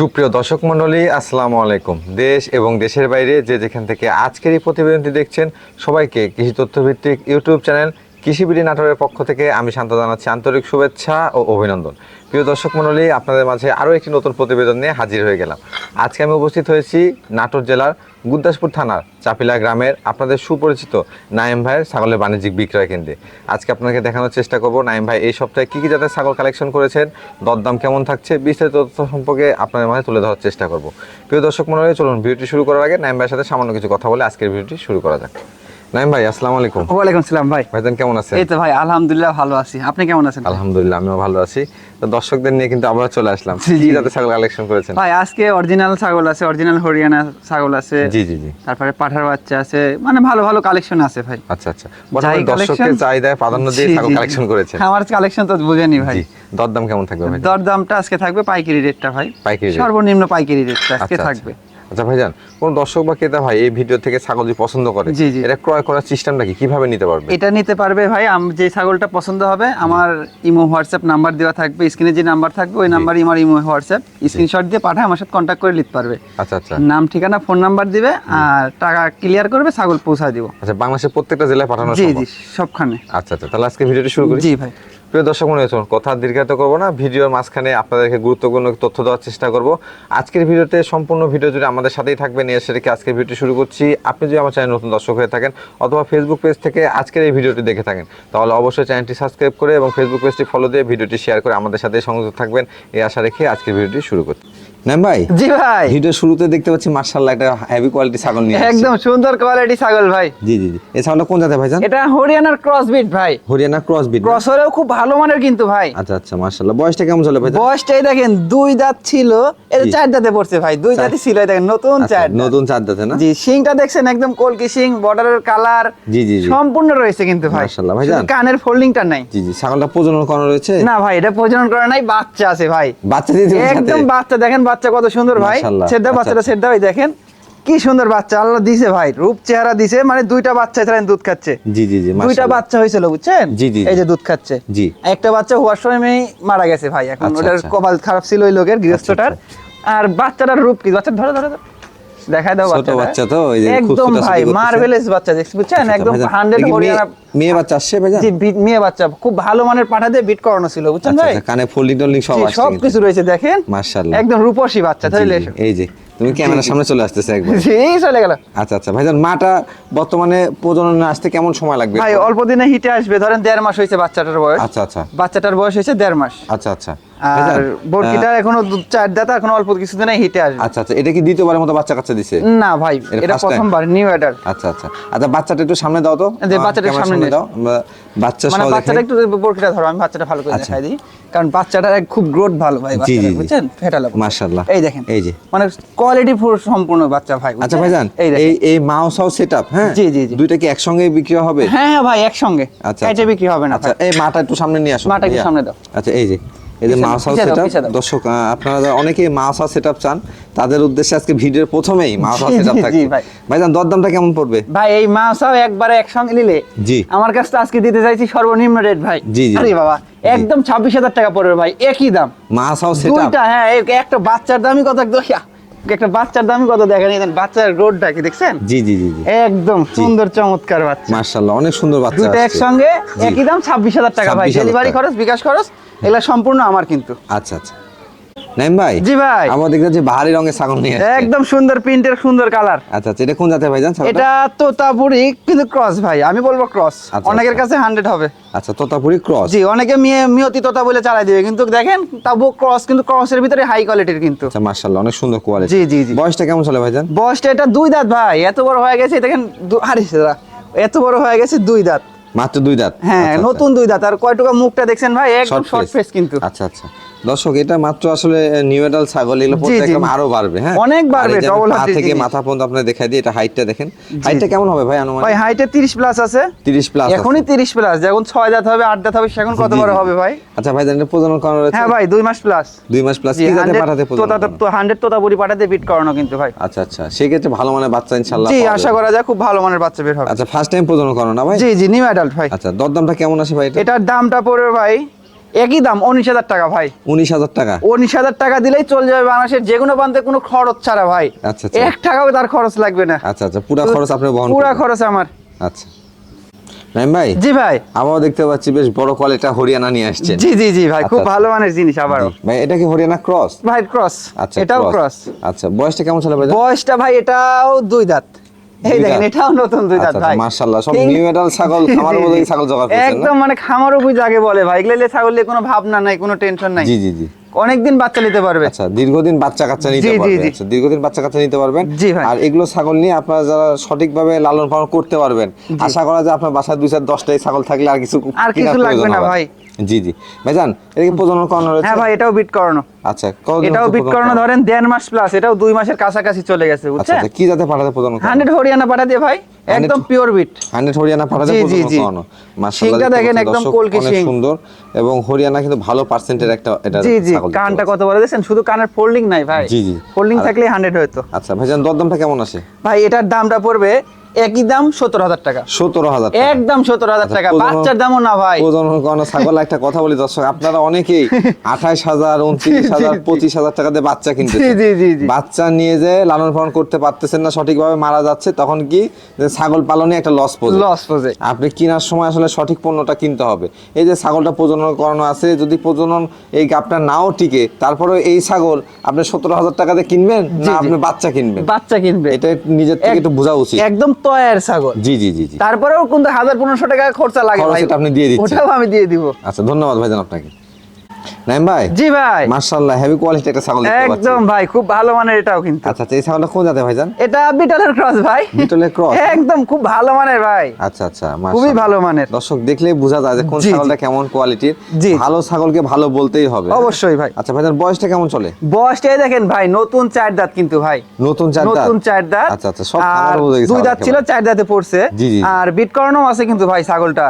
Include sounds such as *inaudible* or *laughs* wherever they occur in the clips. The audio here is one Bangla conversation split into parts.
সুপ্রিয় দর্শক মণ্ডলী, আসসালামু আলাইকুম। দেশ এবং দেশের বাইরে যে যেখান থেকে আজকের এই প্রতিবেদনটি দেখছেন, সবাইকে কৃষি তথ্যভিত্তিক ইউটিউব চ্যানেল কৃষিবিড়ি নাটোরের পক্ষ থেকে আমি শান্ত জানাচ্ছি আন্তরিক শুভেচ্ছা ও অভিনন্দন। প্রিয় দর্শক মণ্ডলী, আপনাদের মাঝে আরও একটি নতুন প্রতিবেদন নিয়ে হাজির হয়ে গেলাম। আজকে আমি উপস্থিত হয়েছি নাটোর জেলার গুদ্দাসপুর থানার চাপিলা গ্রামের আপনাদের সুপরিচিত নাইম ভাইয়ের ছাগলের বাণিজ্যিক বিক্রয় কেন্দ্রে। আজকে আপনাকে দেখানোর চেষ্টা করব নাইম ভাই, এই সপ্তাহে কী কী জাতের ছাগল কালেকশন করেছেন, দরদাম কেমন থাকছে, বিস্তারিত তথ্য সম্পর্কে আপনাদের মাঝে তুলে ধরার চেষ্টা করব। প্রিয় দর্শক মণ্ডলী, চলুন ভিডিওটি শুরু করার আগে নাইম ভাইয়ের সাথে সামান্য কিছু কথা বলে আজকের ভিডিওটি শুরু করা যাক। নাইম ভাই আসসালামু আলাইকুম। ওয়ালাইকুম সালাম ভাই। ভাইজান কেমন আছেন? এই তো ভাই আলহামদুলিল্লাহ ভালো আছি। আপনি কেমন আছেন? আলহামদুলিল্লাহ আমিও ভালো আছি। তো দর্শকদের নিয়ে কিন্তু আবার চলে আসলাম। জি। জাতের ছাগল কালেকশন করেছেন? ভাই আজকে অরিজিনাল ছাগল আছে অরিজিনাল হরিয়ানা ছাগল আছে। জি জি জি। তারপরে পাঠার বাচ্চা আছে। মানে ভালো ভালো কালেকশন আছে ভাই। আচ্ছা আচ্ছা। বর্তমানে দর্শকের চাহিদায় প্রাধান্য দিয়ে ছাগল। কালেকশন করেছেন। আমার কালেকশন তো বুঝেনি ভাই। দরদাম কেমন থাকবে ভাই? দর দামটা আজকে থাকবে পাইকারি রেটটা ভাই। পাইকারি সর্বনিম্ন পাইকারি রেটটা আজকে আচ্ছা, থাকবে। আচ্ছা। ভাইজান কোন দর্শক বা ক্রেতা ভাই এই ভিডিও থেকে ছাগল যদি পছন্দ করে। এটা ক্রয় করার সিস্টেমটা কি? কীভাবে নিতে পারবে? এটা নিতে পারবে ভাই আম- যে ছাগলটা পছন্দ হবে আমার ইমো হোয়াটসঅ্যাপ নাম্বার দেওয়া থাকবে স্ক্রিনে যে নাম্বার থাকবে ওই নাম্বারই আমার ইমো হোয়াটসঅ্যাপ স্ক্রিনশট দিয়ে পাঠায় আমার সাথে কন্ট্যাক্ট করে নিতে পারবে। আচ্ছা আচ্ছা। নাম ঠিকানা ফোন নাম্বার দিবে আর টাকা ক্লিয়ার করবে ছাগল পৌঁছায় দিব। আচ্ছা বাংলাদেশের প্রত্যেকটা জেলায় পাঠানো জি জি সবখানে। আচ্ছা আচ্ছা তাহলে আজকে ভিডিওটি শুরু করি। জি ভাই। প্রিয় দর্শক মনে হয়েছে কথা দীর্ঘায়িত করব না। ভিডিওর মাঝখানে আপনাদেরকে গুরুত্বপূর্ণ তথ্য দেওয়ার চেষ্টা করব। আজকের ভিডিওতে সম্পূর্ণ ভিডিও জুড়ে আমাদের সাথেই থাকবেন। এর সেটাকে আজকের ভিডিওটি শুরু করছি। আপনি যদি আমার চ্যানেল নতুন দর্শক হয়ে থাকেন অথবা ফেসবুক পেজ থেকে আজকের এই ভিডিওটি দেখে থাকেন, তাহলে অবশ্যই চ্যানেলটি সাবস্ক্রাইব করে এবং ফেসবুক পেজটি ফলো দিয়ে ভিডিওটি শেয়ার করে আমাদের সাথে সংযুক্ত থাকবেন। এই আশা রেখে আজকের ভিডিওটি শুরু করছি। নাম ভাই? জি ভাই। ভিডিও শুরুতে দেখতে পাচ্ছি মার্শাল্লাহ একটা হেভি কোয়ালিটি ছাগল নিয়ে একদম সুন্দর কোয়ালিটি ছাগল ভাই। জি জি জি। এই ছাগলটা কোন জাতের ভাইজান? এটা হরিয়ানার ক্রস বিট ভাই। হরিয়ানা ক্রস বিট ক্রস হলেও খুব ভালো মানের কিন্তু ভাই। আচ্ছা আচ্ছা মার্শাল্লাহ বয়সটা কেমন চলে বয়সটাই দেখেন দুই দাঁত ছিল এটা চার দাঁতে পড়ছে ভাই দুই দাঁতই ছিল দেখেন নতুন আচ্ছা, চার নতুন চার দাঁতে না? জি শিংটা দেখছেন একদম কলকি শিং বর্ডারের কালার জি জি সম্পূর্ণ রয়েছে কিন্তু ভাই। মাশাআল্লাহ, শুধু ভাইজান। কানের ফোল্ডিংটা নাই। জি জি ছাগলটা প্রজনন করানো রয়েছে? না ভাই এটা প্রজনন করা নাই বাচ্চা আছে ভাই। বাচ্চা দিয়ে একদম বাচ্চা দেখেন বাচ্চা কত সুন্দর ভাই। সেদ্ধা আচ্ছা, বাচ্চাটা। সেদ্ধা ভাই দেখেন। কি সুন্দর বাচ্চা আল্লাহ দিছে ভাই। রূপ চেহারা দিছে মানে দুইটা বাচ্চা এছাড়া দুধ খাচ্ছে। জি জি জি দুইটা বাচ্চা হয়েছিল বুঝছেন? জি, জি, এই যে দুধ খাচ্ছে। জি। একটা বাচ্চা হওয়ার সময় মারা গেছে ভাই। এখন আচ্ছা, ওটার আচ্ছা। কপাল খারাপ ছিল ওই লোকের গৃহস্থটার। আর বাচ্চাটার রূপ কি? বাচ্চা ধরে ধরে ধরো। দেখাই দাও ছোট বাচ্চা তো, এই যে একদম ভাই। বাচ্চা। দেখছি বুঝছেন? একদম ভাইজান, হান্ড্রেড এ কি মেয়ে- হরিয়ানা মেয়ে বাচ্চা আসছে ভাইজান? জি মেয়ে বাচ্চা খুব ভালো মানের পাঠা দিয়ে বিট করানো ছিল বুঝছেন আচ্ছা ভাই? আচ্ছা, কানে ফোল্ডিং টোল্ডিং সব জি, আসছে সব কিছু রয়েছে দেখেন? মাশাআল্লাহ। একদম রূপসী বাচ্চা তাহলে এই যে তুমি ক্যামেরার সামনে চলে আসতেছে একবার। জি চলে গেল। আচ্ছা আচ্ছা ভাইজান মাটা বর্তমানে প্রজননে আসতে কেমন সময় লাগবে ভাই অল্প দিনে হিটে আসবে ধরেন দেড় মাস হয়েছে বাচ্চাটার বয়স। আচ্ছা আচ্ছা। বাচ্চাটার বয়স হয়েছে দেড় মাস। আচ্ছা আচ্ছা। আর বরকিটার এখনও চার দাঁত এখনও অল্প কিছুদিনে হিটে আসবে। আচ্ছা আচ্ছা এটা কি দ্বিতীয়বারের মতো বাচ্চা কাচ্চা দিছে? না ভাই এটা? প্রথমবার নিউ অ্যাডার আচ্ছা আচ্ছা আচ্ছা বাচ্চাটা একটু সামনে দাও তো। যে বাচ্চাটা সামনে দাও বাচ্চা মানে বাচ্চাটা একটু বরকিটা ধরো আমি বাচ্চাটা ভালো করে আচ্ছা। দেখাই দিই। কারণ বাচ্চাটার খুব গ্রোথ ভালো ভাই। বুঝছেন? ফেটালো মাশাআল্লাহ। এই দেখেন। এই যে। মানে কোয়ালিটি ফুল সম্পূর্ণ বাচ্চা ভাই আচ্ছা? ভাইজান এই এই মাউস হাউস সেটআপ হ্যাঁ? জি, জি। দুইটা কি একসঙ্গে বিক্রি হবে? হ্যাঁ হ্যাঁ ভাই একসঙ্গে। আচ্ছা এটা বিক্রি হবে না আচ্ছা এই মাটা একটু সামনে নিয়ে আসো। মাটা একটু সামনে দাও। আচ্ছা এই যে। এই যে মাউস হাউস সেটআপ দর্শক আপনারা অনেকেই মাউস হাউস সেটআপ চান তাদের উদ্দেশ্যে আজকে ভিডিওর প্রথমেই মাউস হাউস সেটআপ থাকবে ভাইজান দরদামটা কেমন পড়বে? ভাই এই মাছাও একবারে একসঙ্গে নিলে জি। আমার কাছে আজকে দিতে চাইছি সর্বনিম্ন রেট ভাই। জি, জি। আরে বাবা একদম ছাব্বিশ হাজার টাকা পড়বে ভাই একই দাম। মাউস হাউস সেটআপ হ্যাঁ একটা বাচ্চার দামই কত একদম একটা বাচ্চার দামই কত দেখেন এই বাচ্চার রোডটা কি দেখছেন? জি জি জি একদম সুন্দর চমৎকার বাচ্চা। মাশাআল্লাহ অনেক সুন্দর বাচ্চা আসছে। একসঙ্গে একই দাম ছাব্বিশ হাজার টাকা ভাই। 26,000 ডেলিভারি খরচ বিকাশ খরচ এগুলা সম্পূর্ণ আমার কিন্তু। আচ্ছা আচ্ছা। নাইম ভাই? জি ভাই। আমার দেখতে যে বাহারি রঙের ছাগল নিয়ে একদম সুন্দর প্রিন্টের সুন্দর কালার। আচ্ছা আচ্ছা এটা কোন জাতের ভাইজান ছাগলটা? এটা তোতাপুরি কিন্তু ক্রস ভাই আমি বলব ক্রস। আচ্ছা, অনেকের আচ্ছা। কাছে হান্ড্রেড হবে। আচ্ছা তোতাপুরি ক্রস। জি অনেকে মিয়ে মিয়তি তোতা বলে চালাই দিবে কিন্তু দেখেন তাবু ক্রস কিন্তু ক্রসের ভিতরে হাই কোয়ালিটির কিন্তু। আচ্ছা মাশাআল্লাহ অনেক সুন্দর কোয়ালিটি জি, জি, জি। বয়সটা কেমন চলে ভাইজান বয়সটা এটা দুই দাঁত ভাই এত বড় হয়ে গেছে দেখেন সেরা, এত বড় হয়ে গেছে দুই দাঁত। মাত্র দুই দাঁত? হ্যাঁ আচ্ছা। নতুন দুই দাঁত আর কয়টুকা মুখটা দেখছেন ভাই একদম শর্ট ফেস কিন্তু। আচ্ছা আচ্ছা। দর্শক এটা মাত্র আসলে নিউ এডাল ছাগল এগুলো পড়তে একদম আরও বাড়বে হ্যাঁ? অনেক বাড়বে, পা হাতের থেকে মাথা পর্যন্ত আপনার দেখাই দিই এটা হাইটটা দেখেন। হাইটটা কেমন হবে ভাই অনুমান ভাই হাইটে তিরিশ প্লাস আছে। 30 প্লাস এখনই তিরিশ প্লাস যখন ছয় দাঁত হবে আট দাঁত হবে সেখন কত বড় হবে ভাই? আচ্ছা ভাই জানেন প্রজনন করানো রয়েছে? হ্যাঁ ভাই দুই মাস প্লাস দুই মাস প্লাস কি জাতে পাঠাতে প্রজনন তোতা করানো? তো হান্ড্রেড তোতাপুরি পাঠাতে বিট করানো কিন্তু ভাই। আচ্ছা আচ্ছা সেই ক্ষেত্রে ভালো মানের বাচ্চা ইনশাআল্লাহ জি আশা করা যায় খুব ভালো মানের বাচ্চা বের হবে। আচ্ছা ফার্স্ট টাইম প্রজনন করানো না ভাই? জি জি নিউ অ্যাডাল্ট ভাই। আচ্ছা দরদামটা কেমন আছে ভাই এটা? এটার দামটা পড়বে ভাই একই দাম উনিশ হাজার টাকা ভাই। উনিশ হাজার টাকা। উনিশ হাজার টাকা দিলেই চলে যাবে বাংলাদেশের যে কোনো প্রান্তে কোনো খরচ ছাড়া ভাই। আচ্ছা, আচ্ছা। এক টাকাও তার খরচ লাগবে না। আচ্ছা আচ্ছা পুরা খরচ আপনি বহন পুরা। খরচ আমার। আচ্ছা। নাইম ভাই জি ভাই। আমিও দেখতে পাচ্ছি বেশ বড় কোয়ালিটিটা হরিয়ানা নিয়ে আসছেন। জি জি জি ভাই খুব আচ্ছা, ভালো মানের জিনিস আবারও। জি। ভাই এটা কি হরিয়ানা ক্রস ভাই ক্রস আচ্ছা এটাও ক্রস আচ্ছা বয়সটা কেমন ছিল ভাই? বয়সটা ভাই এটাও দুই দাঁত। এই দেখেন এটাও নতুন দুই দাঁত আচ্ছা, ভাই। মাশাআল্লাহ, সব ঠিক- new ছাগল, জি, খামার উপযোগী ছাগল জোগাড় করছেন একদম মানে খামার উপর যাকে বলে ভাই। এগুলো ছাগল নিয়ে কোনো ভাবনা নাই কোনো টেনশন নাই। জি জি জি। অনেকদিন বাচ্চা নিতে পারবে। আচ্ছা দীর্ঘদিন বাচ্চা কাচ্চা নিতে জি। আচ্ছা দীর্ঘদিন বাচ্চা কাচ্চা নিতে পারবেন। আর এগুলো ছাগল নিয়ে আপনারা যারা সঠিকভাবে লালন পালন করতে পারবেন আশা করা যায় আপনার বাসায় দুই চার দশটাই ছাগল থাকলে আর কিছু আর কিছু লাগবে না ভাই। জি জি। ভাইজান এটা কি প্রজনন করানো রয়েছে? হ্যাঁ ভাই এটাও বিট করানো। আচ্ছা এটাও বিট করানো? ধরেন দেড় মাস প্লাস এটাও দুই মাসের কাছাকাছি চলে গেছে আচ্ছা বুঝছেন? আচ্ছা, কি জাতে পাঠাতে প্রজনন করানো? হান্ড্রেড হরিয়ানা পাঠা দিয়ে ভাই। একদম পিওর বিট হরিয়ানা পাঠাতে জি, জি, মাশাআল্লাহ দেখেন একদম কলকি সুন্দর। এবং হরিয়ানা কিন্তু ভালো পার্সেন্টের একটা এটা জি জি কানটা। কত বলে দেখেন শুধু কানের ফোল্ডিং নাই ভাই। জি, জি। ফোল্ডিং থাকলে হান্ড্রেড হয়তো। আচ্ছা ভাইজান দরদামটা কেমন আসে? ভাই এটার দামটা পড়বে একই দাম সত্তর হাজার টাকা। সতেরো হাজার একদম সত্তর হাজার আচ্ছা, টাকা। বাচ্চার দামও না ভাই। করানো ছাগল একটা কথা বলি দর্শক আপনারা অনেকেই *laughs* আঠাইশ হাজার উনত্রিশ হাজার পঁচিশ হাজার টাকা দিয়ে বাচ্চা কিনতে জি, জি, জি, জি। বাচ্চা নিয়ে যে লালন পালন করতে পারতেছেন না সঠিকভাবে মারা যাচ্ছে তখন কি ছাগল পালনে একটা লস পড়ে লস আপনি কেনার সময় আসলে সঠিক পণ্যটা কিনতে হবে। এই যে ছাগলটা প্রজনন করানো আছে যদি প্রজনন এই গাপটা নাও টিকে তারপরে এই ছাগল আপনি সতেরো হাজার টাকাতে কিনবেন? না আপনি বাচ্চা কিনবেন। বাচ্চা কিনবে। এটা নিজের থেকে একটু বোঝা উচিত। একদম তয়ের ছাগল। জি জি জি জি। তারপরেও কিন্তু হাজার পনেরোশো টাকা খরচা লাগে আপনি দিয়ে দিচ্ছেন। ওটাও আমি দিয়ে দিব। আচ্ছা ধন্যবাদ ভাইজান আপনাকে। নাইম ভাই? জি ভাই। মার্শাল্লাহ হেভি কোয়ালিটি একটা ছাগল দেখতে পাচ্ছি। একদম ভাই খুব ভালো মানের এটাও কিন্তু। আচ্ছা আচ্ছা এই ছাগলটা কোন জাতে ভাইজান এটা বিটলের ক্রস ভাই। বিটলের cross? একদম খুব ভালো মানের ভাই। আচ্ছা আচ্ছা খুবই ভালো মানের। দর্শক দেখলেই বোঝা যায় যে কোন। ছাগলটা কেমন কোয়ালিটির ভালো ছাগলকে ভালো বলতেই হবে। অবশ্যই ভাই। আচ্ছা ভাইজান বয়সটা কেমন চলে? বয়সটাই দেখেন ভাই নতুন চার দাঁত কিন্তু ভাই। নতুন চার দাঁত? নতুন চার দাঁত। আচ্ছা আচ্ছা সব খামার উপযোগী দুই দাঁত ছিল চার দাঁতে পড়ছে। আর বিট করানো আছে কিন্তু ভাই ছাগলটা।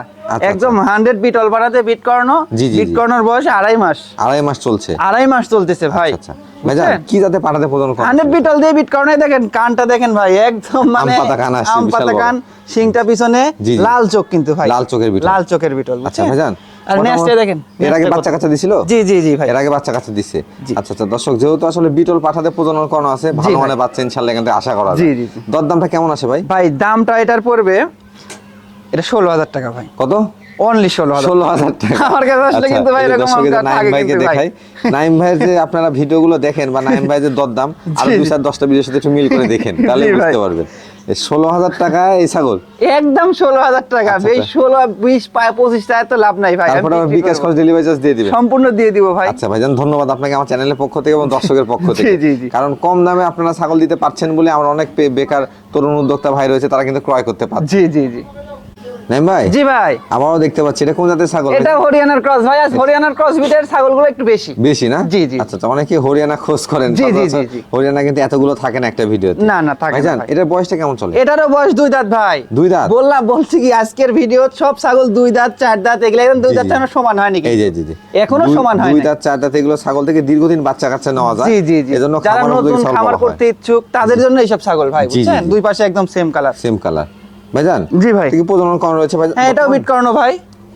একদম হান্ড্রেড বিট অলপাড়াতে বিট করানো বিট। করানোর বয়স আড়াই মাস। আড়াই মাস চলছে। আড়াই মাস চলতেছে ভাই। আচ্ছা। আচ্ছা কি পাঠাতে প্রদান করেন হান্ড্রেড দিয়ে বিট করানোই দেখেন কানটা দেখেন ভাই একদম মানে পাতা কান আসছে, আম পাতা কান শিংটা পিছনে। লাল চোখ কিন্তু ভাই। লাল চোখের বিটল। লাল চোখের বিটল আচ্ছা ভাইজান আর নেক্সটে দেখেন এর আগে বাচ্চা কাচ্চা দিছিল? জি জি জি ভাই। এর আগে বাচ্চা কাচ্চা দিচ্ছে আচ্ছা আচ্ছা দর্শক যেহেতু আসলে বিটল পাঠাতে প্রজনন করানো আছে ভালো মানে বাচ্চা ইনশাল্লাহ এখান থেকে আশা করা যায়। জি, জি। দরদামটা কেমন আছে ভাই? ভাই দামটা এটার পড়বে এটা ষোলো হাজার টাকা ভাই। কত? অনলি ষোলো ষোলো হাজার টাকা। আমার কাছে আসলে আচ্ছা, কিন্তু ভাই এরকম এই নাইম ভাইকে দেখাই। নাইম ভাইয়ের যে আপনারা ভিডিওগুলো দেখেন বা নাইম ভাই যে দরদাম *laughs* আর দুই। চার দশটা ভিডিওর সাথে একটু মিল করে দেখেন তাহলে বুঝতে পারবেন। ষোলো হাজার টাকা এই ছাগল? একদম ষোলো হাজার টাকা। আচ্ছা, বেশ আচ্ছা। ষোলো বিশ পঁচিশ টাকা তো লাভ নাই ভাই। তারপরে বিকাশ। খরচ ডেলিভারি চার্জ দিয়ে দিবেন। সম্পূর্ণ দিয়ে দিব ভাই। আচ্ছা ভাইজান ধন্যবাদ আপনাকে আমার চ্যানেলের পক্ষ থেকে এবং দর্শকের পক্ষ থেকে। কারণ কম দামে আপনারা ছাগল দিতে পারছেন বলে আমার অনেক বেকার তরুণ উদ্যোক্তা ভাই রয়েছে তারা কিন্তু ক্রয় করতে পারছে। জি জি জি। নাইম ভাই? জি ভাই। আমারও দেখতে পাচ্ছি। এটা কোন জাতের ছাগল? এটা হরিয়ানার ক্রস ভাই আজ হরিয়ানার ক্রস বিটের ছাগলগুলো একটু বেশি। বেশি না? জি, জি। আচ্ছা আচ্ছা অনেকে হরিয়ানা খোঁজ করেন। জি, জি, জি। হরিয়ানা কিন্তু এতগুলো থাকে না একটা ভিডিওতে। না, না, থাকে ভাইজান ভাই। এটার বয়সটা কেমন চলে? এটারও বয়স দুই দাঁত ভাই। দুই দাঁত? বললাম বলছি কি আজকের ভিডিও সব ছাগল দুই দাঁত চার দাঁত এগুলো একদম দুই দাঁত। আমার সমান হয়নি এই জি জি। এখনও সমান হয় দুই দাঁত চার দাঁত এগুলো ছাগল থেকে দীর্ঘদিন বাচ্চা কাচ্চা নেওয়া যায়। জি জি জি। এজন্য খামার বলা করতে ইচ্ছুক তাদের জন্য এইসব ছাগল ভাই বুঝছেন। দুই পাশে একদম সেম কালার সেম কালার ভাইজান জি ভাই। কি প্রজনন করানো রয়েছে ভাই? হ্যাঁ এটাও বিট করানো ভাই।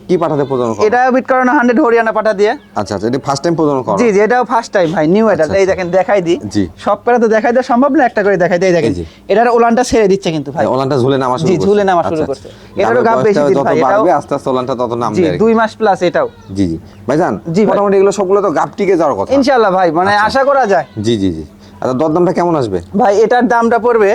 কি পাঠাতে প্রজনন করানো এটাও বিট করানো হান্ড্রেড হরিয়ানা পাঠা দিয়ে। আচ্ছা আচ্ছা এটা ফার্স্ট টাইম প্রজনন করানো জি জি এটাও ফার্স্ট টাইম ভাই নিউ এটা। আচ্ছা, এই আচ্ছা। দেখেন দেখাই দিই। জি। সব পেরা তো দেখাই দেওয়া সম্ভব না একটা করে দেখাই দিই দেখেন। এটার ওলানটা ছেড়ে দিচ্ছে কিন্তু ভাই। ওলানটা ঝুলে নামা শুরু জি, ঝুলে নামা শুরু আচ্ছা, করছে। এটারও গাব বেশি দিন ভাই, এটাও- আস্তে আস্তে ওলানটা তত নামবে জি আর দুই মাস প্লাস এটাও। জি জি। ভাইজান জি মোটামুটি এগুলো সবগুলো তো গাপ টিকে যাওয়ার কথা। ইনশাআল্লাহ ভাই মানে। আশা করা যায়। জি জি জি। আচ্ছা দরদামটা কেমন আসবে? ভাই এটার দামটা পড়বে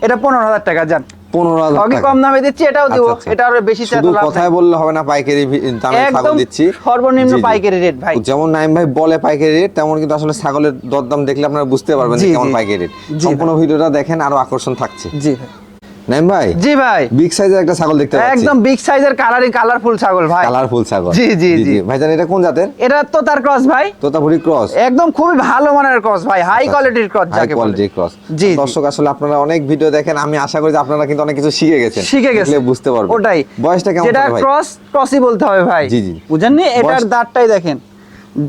এটা পনেরো হাজার টাকা যান পনেরো হাজার আগে টাকা। কম দামে দিচ্ছি এটাও দিব। আচ্ছা, আচ্ছা। এটা আরও বেশি শুধু কথায় বললে হবে না পাইকারি দামে ছাগল দিচ্ছি। সর্বনিম্ন। পাইকারি রেট ভাই। যেমন নাইম ভাই বলে পাইকারি রেট তেমন কিন্তু আসলে ছাগলের দরদাম দেখলে আপনারা বুঝতে পারবেন কেমন। পাইকারি রেট। সম্পূর্ণ ভিডিওটা দেখেন আরও আকর্ষণ থাকছে। জি ভাই। নাইম ভাই? জি ভাই। বিগ সাইজের একটা ছাগল দেখতে পাচ্ছি। একদম বিগ সাইজের কালারিং কালারফুল ছাগল ভাই। কালারফুল ছাগল। জি, জি, জি। ভাইজান এটা কোন জাতের? এটা তো তার ক্রস ভাই। তোতাপুরি ক্রস একদম খুবই ভালো মানের ক্রস ভাই। হাই কোয়ালিটির ক্রস যাকে বলে। কোয়ালিটি ক্রস জি। দর্শক আসলে আপনারা অনেক ভিডিও দেখেন। আমি আশা করি যে আপনারা কিন্তু অনেক কিছু শিখে গেছেন। শিখে গেছে বুঝতে পারবেন। ওটাই। বয়সটা কেমন ভাই? ক্রস ক্রসই বলতে হবে ভাই। জি, জি। বুঝেননি? এটার দাঁতটাই দেখেন।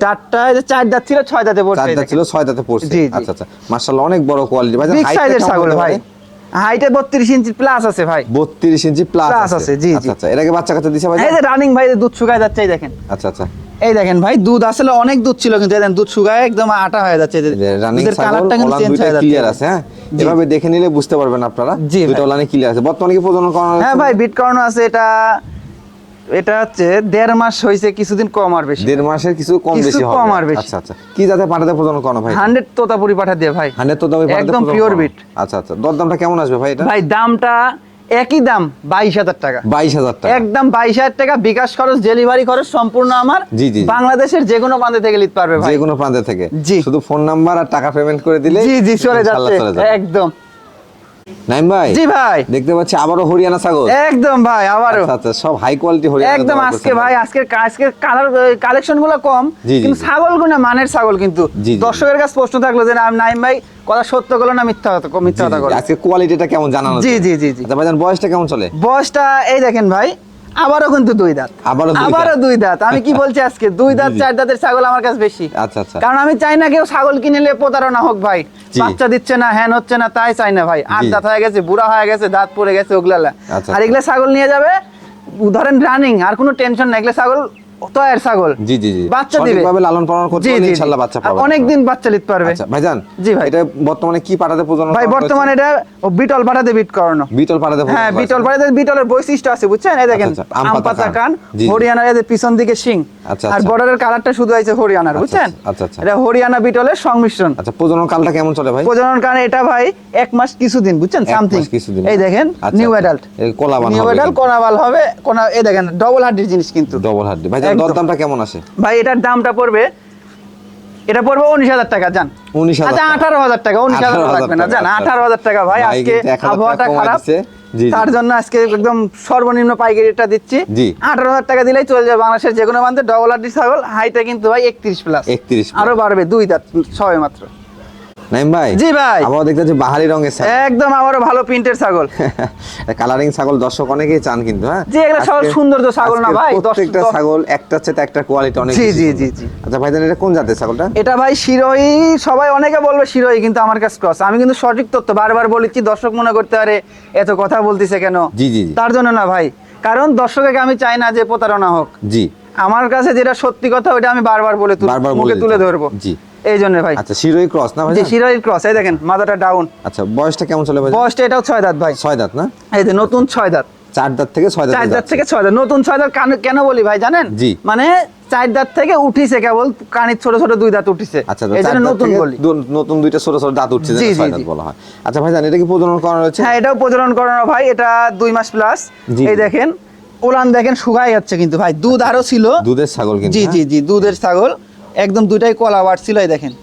দাঁতটা চার দাঁত ছিল ছয় দাঁতে পড়ছে চার দাঁত ছিল ছয় দাঁতে পড়ছে। আচ্ছা আচ্ছা। মাশাআল্লাহ অনেক বড় কোয়ালিটি ভাই বিগ সাইজের ছাগল ভাই? হাইটে বত্রিশ ইঞ্চি প্লাস আছে ভাই। 32 ইঞ্চি প্লাস আছে, জি, জি। আচ্ছা এটাকে বাচ্চা কাচ্চা দিছে ভাই এই যে রানিং ভাই দুধ শুকায় যাচ্ছে এই দেখেন। আচ্ছা আচ্ছা। এই দেখেন ভাই দুধ আসলে অনেক দুধ ছিল কিন্তু দেখেন দুধ শুকায় একদম আটা হয়ে যাচ্ছে। রানিং কালারটা কিন্তু চেঞ্জ হয়ে যাচ্ছে। ক্লিয়ার আছে হ্যাঁ? এভাবে দেখে নিলে বুঝতে পারবেন আপনারা। জি লাইনে ক্লিয়ার আছে। বর্তমানে কি প্রজনন করানো হ্যাঁ ভাই বিট করানো আছে এটা এটা হচ্ছে দেড় মাস হয়েছে কিছুদিন কম আর বেশি। দেড় মাসের কিছু কম বেশি হবে। কম আর বেশি। আচ্ছা আচ্ছা। কি জাতে পাঠাতে প্রজনন করানো ভাই হান্ড্রেড তোতাপুরি পাঠা দিয়ে ভাই। হান্ড্রেড তো দামে পাঠাতে একদম pure করানো। আচ্ছা আচ্ছা। দরদামটা কেমন আসবে ভাই এটা? ভাই দামটা একই দাম বাইশ হাজার টাকা। বাইশ হাজার টাকা। একদম বাইশ হাজার টাকা বিকাশ খরচ ডেলিভারি খরচ সম্পূর্ণ আমার জি, জি। বাংলাদেশের যে কোনো প্রান্তে থেকে নিতে পারবে ভাই। যে কোনো প্রান্ত থেকে। জি। শুধু ফোন নাম্বার আর টাকা পেমেন্ট করে দিলে জি জি চলে যাচ্ছে। একদম। নাইম ভাই? জি ভাই। দেখতে পাচ্ছি আবারও হরিয়ানা ছাগল। একদম ভাই আবারও। আচ্ছা আচ্ছা সব হাই কোয়ালিটি হরিয়ানা একদম আজকে ভাই আজকে আজকে কালার কালেকশনগুলো কম কিন্তু ছাগলগুলো মানের ছাগল কিন্তু। দর্শকের কাছে প্রশ্ন থাকল যে নাইম ভাই কথা সত্য করল না মিথ্যা কথা মিথ্যা কথা আজকে কোয়ালিটিটা কেমন জানানো জি, জি, জি, জি। আচ্ছা ভাইজান বয়সটা কেমন চলে? বয়সটা এই দেখেন ভাই আবারও কিন্তু দুই দাঁত। আবারও দুই আবারও দাঁত। দুই দাঁত। আমি কি বলছি আজকে? দুই দাঁত। চার দাঁতের ছাগল আমার কাছে বেশি। আচ্ছা আচ্ছা। কারণ আমি চাই না কেউ ছাগল কিনে নিয়ে প্রতারণা হোক ভাই। বাচ্চা দিচ্ছে না হ্যান হচ্ছে না তাই চাই না ভাই। আট। দাঁত হয়ে গেছে বুড়া হয়ে গেছে দাঁত পড়ে গেছে ওগুলা আচ্ছা, আর এগুলা ছাগল নিয়ে যাবে উদাহরণ রানিং আর কোনো টেনশন নাই। এগুলা ছাগল তয়ের ছাগল? জি জি জি। বাচ্চা দিবে? ভাবে লালন পালন করতে জি। ইনশাআল্লাহ বাচ্চা পাবে অনেক অনেকদিন বাচ্চা নিতে পারবে। আচ্ছা ভাইজান জি ভাই। এটা বর্তমানে কি পাঠাতে প্রজনন ভাই বর্তমানে এটা বিটল পাঠাতে বিট করানো। বিটল পাঠাতে হ্যাঁ বিটল পাড়াতে বিটলের বৈশিষ্ট্য আছে বুঝছেন? এই দেখেন আচ্ছা, আচ্ছা, আম আম পাতা কান। হরিয়ানার এদের পিছন দিকে শিং আচ্ছা, আর আচ্ছা। বর্ডারের কালারটা শুধু আছে হরিয়ানার আচ্ছা, বুঝছেন আচ্ছা, আচ্ছা। এটা হরিয়ানা বিটলের সংমিশ্রণ আচ্ছা প্রজনন কালটা কেমন চলে ভাই প্রজনন কারণে এটা ভাই এক মাস কিছুদিন বুঝছেন সামথিং কিছুদিন। এই দেখেন আচ্ছা, নিউ আচ্ছা। অ্যাডাল্ট এই কোলাবান নিউ অ্যাডাল্ট। কোনাবাল হবে কোনা এই দেখেন ডবল হার্ডির জিনিস কিন্তু ডবল হাড্ডি ভাইজান একদম। দরদামটা কেমন আসে ভাই এটার দামটা পড়বে এটা পড়বে উনিশ হাজার টাকা জান 19,000 আচ্ছা আঠারো হাজার টাকা উনিশ হাজার 18,000 লাগবে না আচ্ছা। আঠারো হাজার টাকা ভাই ভাই আজকে কিন্তু 1,000 আবহাওয়াটা খারাপ। তার জন্য আজকে একদম সর্বনিম্ন পাইকারিটা দিচ্ছি। জি। আঠারো হাজার টাকা দিলেই চলে যাবে বাংলাদেশের যে কোনো বান্ধে ডবল হার্ডি ছাগল হাইটা কিন্তু ভাই একত্রিশ প্লাস 31 আরও বাড়বে দুই দাঁত ছয় মাত্র। নাইম ভাই? জি ভাই। আবার দেখতে পাচ্ছি বাহারি রঙের ছাগল। একদম আমারও ভালো প্রিন্টের ছাগল। *laughs* কালারিং ছাগল দর্শক অনেকেই চান কিন্তু হ্যাঁ? জি, এগুলো সব সুন্দর তো ছাগল না ভাই, প্রত্যেকটা ছাগল একটা চেয়ে একটা কোয়ালিটি অনেক জি, জি, জি, জি। আচ্ছা ভাইজান এটা কোন জাতের ছাগলটা? এটা ভাই শিরোই সবাই অনেকে বলবে শিরোই কিন্তু আমার কাছে ক্রস আমি কিন্তু সঠিক তথ্য বারবার বলেছি দর্শক মনে করতে পারে এত কথা বলতেছে কেন? জি, জি। তার জন্য না ভাই কারণ দর্শককে আমি চাই না যে প্রতারণা হোক। জি। আমার কাছে যেটা সত্যি কথা ওটা আমি বারবার বলে মুখে তুলে। ধরবো। জি। এই জন্য ভাই। আচ্ছা শিরোই ক্রস না ভাইজান? শিরোই ক্রস এই দেখেন মাথাটা ডাউন আচ্ছা বয়সটা কেমন চলে ভাই বয়সটা এটাও ছয় দাঁত ভাই। ছয় দাঁত না? এই যে নতুন ছয় দাঁত। চার দাঁত থেকে ছয় দাঁত চার দাঁত থেকে ছয় দাঁত। নতুন ছয় দাঁত কান- বলি ভাই জানেন? জি। মানে চার দাঁত থেকে উঠিছে কেবল কানের ছোট ছোট দুই দাঁত উঠিছে। আচ্ছা এই জন্য নতুন বলি। নতুন দুইটা ছোট ছোট দাঁত উঠছে ছয় দাঁত বলা হয়। আচ্ছা ভাইজান এটা কি প্রজনন করানো রয়েছে হ্যাঁ এটাও প্রজনন করানো ভাই এটা দুই মাস প্লাস এই দেখেন উলান দেখেন শুকাই যাচ্ছে কিন্তু ভাই। দুধ আরও ছিল। দুধের ছাগল কিন্তু জি জি জি দুধের ছাগল। একদম দুটাই কলা বাড়ছিল দেখেন।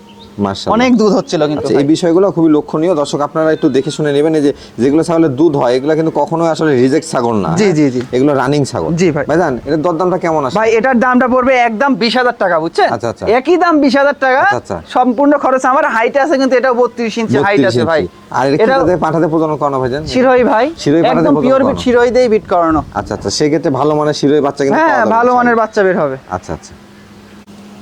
অনেক দুধ হচ্ছিল কিন্তু আচ্ছা এই বিষয়গুলো খুবই লক্ষণীয়। দর্শক আপনারা একটু দেখে শুনে নেবেন এই যে যেগুলো ছাগলের দুধ হয় এগুলো কিন্তু কখনোই আসলে রিজেক্ট ছাগল না জি, হ্যাঁ? জি, জি। এগুলো রানিং ছাগল। জি ভাই। ভাইজান এর দরদামটা কেমন আসে ভাই এটার দামটা পড়বে একদম বিশ হাজার টাকা বুঝছেন? আচ্ছা, আচ্ছা। একই দাম বিশ হাজার টাকা। আচ্ছা, আচ্ছা। সম্পূর্ণ খরচ আমার হাইট আছে কিন্তু এটাও বত্রিশ ইঞ্চি হাইট আছে ভাই। আর এটা পাঠাতে প্রজনন করানো ভাইজান? শিরোই ভাই। শিরোই পাঠাতে একদম পিওর বিট শিরোই দিয়ে বিট করানো। আচ্ছা আচ্ছা। সেক্ষেত্রে ভালো মানের শিরোই বাচ্চা কিন্তু হ্যাঁ ভালো মানের বাচ্চা বের হবে। আচ্ছা আচ্ছা।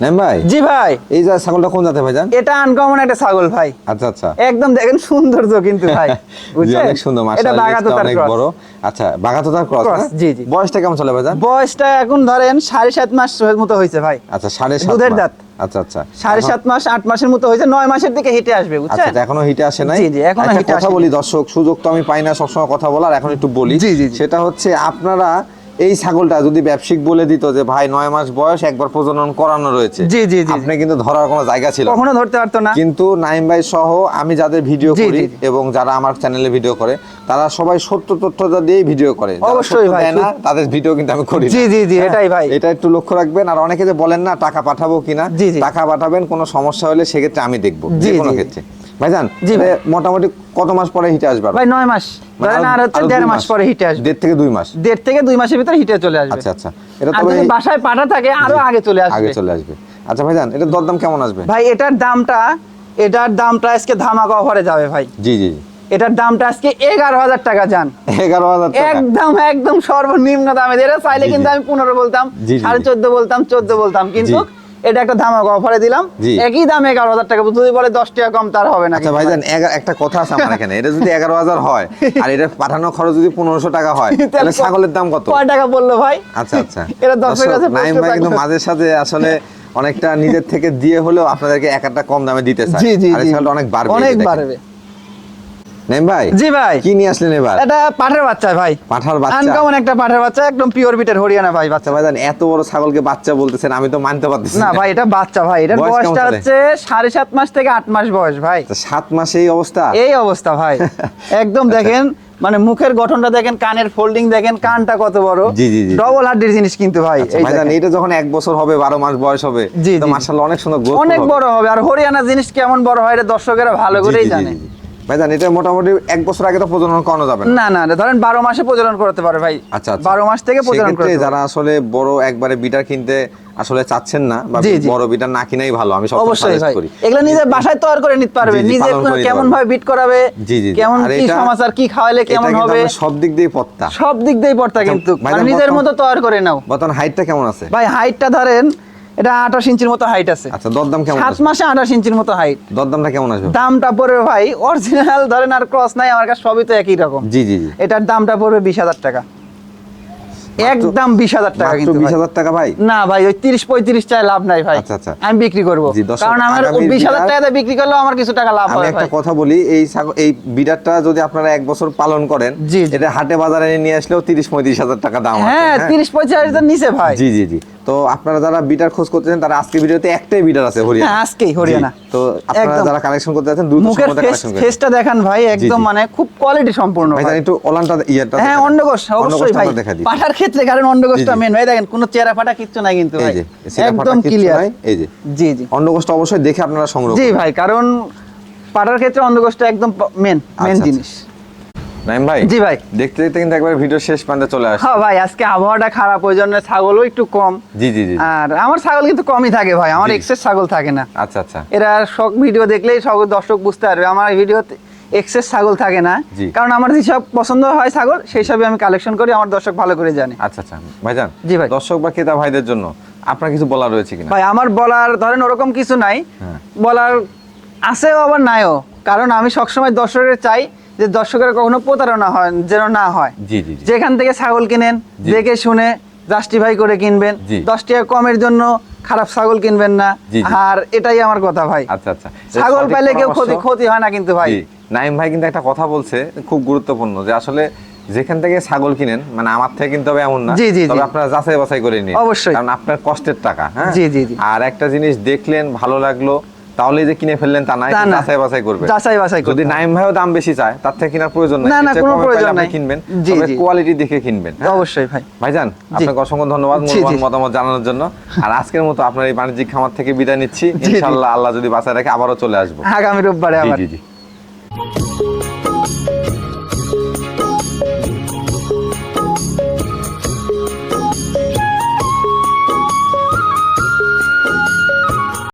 নাইম ভাই? জি ভাই। এই যে ছাগলটা কোন জাতে ভাইজান এটা আনকমন একটা ছাগল ভাই। আচ্ছা আচ্ছা। একদম দেখেন সৌন্দর্য কিন্তু ভাই। *laughs* বুঝছেন? অনেক সুন্দর মাশাআল্লাহ বাগাতো লেজটা অনেক বড়। আচ্ছা বাগাতোতার ক্রস জি, জি। বয়সটা কেমন চলে ভাইজান বয়সটা এখন ধরেন সাড়ে সাত মাস মতো হয়েছে ভাই। আচ্ছা সাড়ে সাত দুধের দাঁত। আচ্ছা আচ্ছা। সাড়ে সাত মাস আট মাসের মতো হয়েছে নয় মাসের দিকে হেঁটে আসবে আচ্ছা বুঝছেন? আচ্ছা, এখনও হিটে আসে নাই। এখনও একটা কথা বলি দর্শক সুযোগ তো আমি পাই না সবসময় কথা বলার এখন একটু বলি। জি, জি, জি। সেটা হচ্ছে আপনারা এই ছাগলটা যদি ব্যবসায়িক বলে দিত যে ভাই নয় মাস বয়স একবার প্রজনন করানো রয়েছে জি, জি, জি। আপনি কিন্তু ধরার কোনো জায়গা ছিল কখনো ধরতে পারতো না কিন্তু নাইম ভাই সহ আমি যাদের ভিডিও করি। এবং যারা আমার চ্যানেলে ভিডিও করে তারা সবাই সত্য তথ্যটা দিয়েই ভিডিও করে অবশ্যই ভাই, না তাদের ভিডিও কিন্তু আমি করি জি, জি, জি, হ্যাঁ, এটাই ভাই। এটা একটু লক্ষ্য রাখবেন আর অনেকে যে বলেন না টাকা পাঠাবো কিনা। টাকা পাঠাবেন কোনো সমস্যা হলে সেক্ষেত্রে আমি দেখব যে কোনো। ক্ষেত্রে ভাইজান জি। মোটামুটি কত মাস পরে হিটে আসবে ভাই নয় মাস। মানে ধরেন আর হচ্ছে দেড় মাস পরে হিটে আসবে। দেড় থেকে দুই মাস? দেড় থেকে দুই মাসের ভিতরে হিটে চলে আসবে। আচ্ছা আচ্ছা। এটা তবে বাসায় পাঠা থাকে আরও আগে চলে আগে চলে আসবে। আচ্ছা ভাইজান এটার দরদাম কেমন আসবে? ভাই এটার দামটা এটার দামটা আজকে ধামাকা অফারে যাবে ভাই। জি জি এটার দামটা আজকে এগারো হাজার টাকা যান এগারো হাজার একদম একদম সর্বনিম্ন দামে। এটা চাইলে কিন্তু আমি পনেরো বলতাম সাড়ে চোদ্দ বলতাম চোদ্দ বলতাম। কিন্তু। এটা একটা ধামাক অফারে দিলাম। একই দামে এগারো হাজার টাকা। যদি বলে দশ টাকা কম তার হবে না আচ্ছা ভাইজান একটা কথা আছে আমার এখানে। এটা যদি এগারো হাজার হয় আর এটা পাঠানো খরচ যদি পনেরোশো টাকা হয় *laughs* তাহলে ছাগলের দাম কত? কয় টাকা বলল ভাই? আচ্ছা আচ্ছা। *laughs* এটা দশ টাকা কাছে নাইম ভাই কিন্তু। মাঝে সাথে আসলে *laughs* অনেকটা নিজের থেকে দিয়ে হলেও আপনাদেরকে এক একটা কম দামে দিতে চাই অনেক বাড়বে অনেক বাড়বে। ভাই? জি ভাই। কি নিয়ে আসলেন এবার? এটা পাঠের বাচ্চা ভাই। পাঠার বাচ্চা? আনকমন একটা পাঠের বাচ্চা একদম পিওর বিটের হরিয়ানা ভাই বাচ্চা। আচ্ছা ভাইজান এত বড় ছাগলকে বাচ্চা বলতেছেন আমি তো মানতে পারতেছি না ভাই এটা বাচ্চা ভাই এটার বয়সটা হচ্ছে সাড়ে সাত মাস থেকে আট মাস বয়স ভাই। সাত মাসে এই অবস্থা? এই অবস্থা ভাই। *laughs* একদম আচ্ছা। দেখেন মানে মুখের গঠনটা দেখেন কানের ফোল্ডিং দেখেন কানটা কত বড়। জি, জি। ডবল হাড্ডির জিনিস কিন্তু ভাই আচ্ছা। এটা যখন এক বছর হবে বারো মাস বয়স হবে জি, তো জি। মার্শাল্লাহ অনেক সুন্দর অনেক বড় হবে আর হরিয়ানা জিনিস কেমন বড় হয় এটা দর্শকেরা ভালো করেই জানে। ভাইজান এটা মোটামুটি এক বছর আগে তো প্রজনন করানো যাবে না। না না ধরেন বারো মাসে প্রজনন করতে পারে ভাই। আচ্ছা আচ্ছা। বারো মাস থেকে প্রজনন করতে যারা আসলে বড় একবারে বিটার কিনতে আসলে চাচ্ছেন না বা। বড় বিটার না কিনাই ভালো আমি সব অবশ্যই ভাই। এগুলো নিজে বাসায় তৈরি করে নিতে পারবে। নিজে কেমন ভাবে বিট করাবে জি জি জি। কেমন কি সমাচার কি খাওয়ালে কেমন হবে সব দিক দিয়ে পত্তা। সব দিক দিয়েই পড়তা কিন্তু। ভাইজান, মানে নিজের মতো তৈরি করে নাও। বর্তমান হাইটটা কেমন আছে? ভাই হাইটটা ধরেন এটা আঠাশ ইঞ্চির মতো হাইট আছে। আচ্ছা দরদাম কেমন সাত মাসে আঠাশ ইঞ্চির মতো হাইট দরদামটা কেমন আসবে? দামটা পড়বে ভাই অরিজিনাল ধরেন আর ক্রস নাই আমার কাছে সবই তো একই রকম। জি জি জি। এটার দামটা পড়বে বিশ হাজার টাকা। একদম বিশ হাজার টাকা কিন্তু বিশ হাজার টাকা ভাই? না ভাই ওই তিরিশ পঁয়ত্রিশ চাই লাভ নাই ভাই। আচ্ছা, আচ্ছা। আমি বিক্রি করব। কারণ আমার বিশ হাজার টাকাতে বিক্রি করলেও আমার কিছু টাকা লাভ একটা কথা বলি এই এই বিডারটা যদি আপনারা এক বছর পালন করেন। এটা হাটে বাজারে নিয়ে আসলেও তিরিশ পঁয়ত্রিশ হাজার টাকা দাম হ্যাঁ তিরিশ পঁয়ত্রিশ হাজার নিচে ভাই। জি জি জি। তো আপনারা যারা বিটার খোঁজ করতেছেন তারা আজকে ভিডিওতে একটাই বিটার আছে হরিয়ানা। হ্যাঁ, আজকেই হরিয়ানা। তো আপনারা যারা কালেকশন করতে যাচ্ছেন মুখের কালেকশন ফেসটা দেখান ভাই একদম মানে খুব কোয়ালিটি সম্পূর্ণ ভাই। একটু ওলানটা ইয়েটা হ্যাঁ। অন্ডকোষ অবশ্যই ভাই। পাঠার ক্ষেত্রে কারণ অন্ডকোষটা। মেন ভাই দেখেন কোনো চেরা ফাটা কিচ্ছু নাই কিন্তু ভাই। একদম ক্লিয়ার এই যে। জি জি। অন্ডকোষটা অবশ্যই দেখে আপনারা সংগ্রহ জি ভাই কারণ পাঠার ক্ষেত্রে অন্ডকোষটা একদম মেন মেন আচ্ছা, জিনিস। নাইম ভাই জি ভাই। দেখতে দেখতে কিন্তু একবার ভিডিও শেষ প্রান্তে চলে আসে হ্যাঁ ভাই আজকে আবহাওয়াটা খারাপ ওই জন্য ছাগলও একটু কম। জি জি জি আর আমার ছাগল কিন্তু কমই থাকে ভাই। আমার। এক্সেস ছাগল থাকে না। আচ্ছা আচ্ছা। এরা শখ ভিডিও দেখলেই সব দর্শক বুঝতে পারবে। আমার ভিডিওতে এক্সেস ছাগল থাকে না। কারণ আমার যেসব পছন্দ হয় ছাগল সেই সবই আমি কালেকশন করি আমার দর্শক ভালো করে জানে আচ্ছা আচ্ছা ভাইজান জি ভাই। দর্শক বা ক্রেতা ভাইদের জন্য আপনার কিছু বলার রয়েছে কিনা ভাই আমার বলার ধরেন ওরকম কিছু নাই হ্যাঁ। বলার আছেও আবার নাইও কারণ আমি সবসময় দর্শকের চাই যে দর্শকের কখনো প্রতারণা হয় যেন না হয় জি জি জি যেখান থেকে ছাগল কিনেন। দেখে শুনে জাস্টিফাই করে কিনবেন। দশ টাকা কমের জন্য খারাপ ছাগল কিনবেন না। আর এটাই আমার কথা ভাই। আচ্ছা আচ্ছা। ছাগল পাইলে কেউ ক্ষতি ক্ষতি হয় না কিন্তু ভাই। নাইম ভাই কিন্তু একটা কথা বলছে খুব গুরুত্বপূর্ণ যে আসলে যেখান থেকে ছাগল কিনেন মানে আমার থেকে কিন্তু হবে এমন না তবে। আপনারা যাচাই বাছাই করে নিন। অবশ্যই। কারণ আপনার কষ্টের টাকা হ্যাঁ? জি, জি। আর একটা জিনিস দেখলেন ভালো লাগল তাহলে যে কিনে ফেললেন তা না তা যাচাই বাছাই করবে। যাচাই বাছাই যদি নাইম ভাইও দাম বেশি চায় তার থেকে কেনার প্রয়োজন নাই। না, না, কোনো প্রয়োজন নাই। কিনবেন। তবে। কোয়ালিটি দেখে কিনবেন হ্যাঁ? অবশ্যই ভাই। ভাইজান আপনাকে অসংখ্য ধন্যবাদ মূল্যবান মতামত জানানোর জন্য। আর আজকের মতো আপনার এই বাণিজ্যিক খামার থেকে বিদায় নিচ্ছি। ইনশাআল্লাহ আল্লাহ যদি বাঁচায় রাখে আবারও চলে আসব। আগামী রোববারে আবার। জি জি।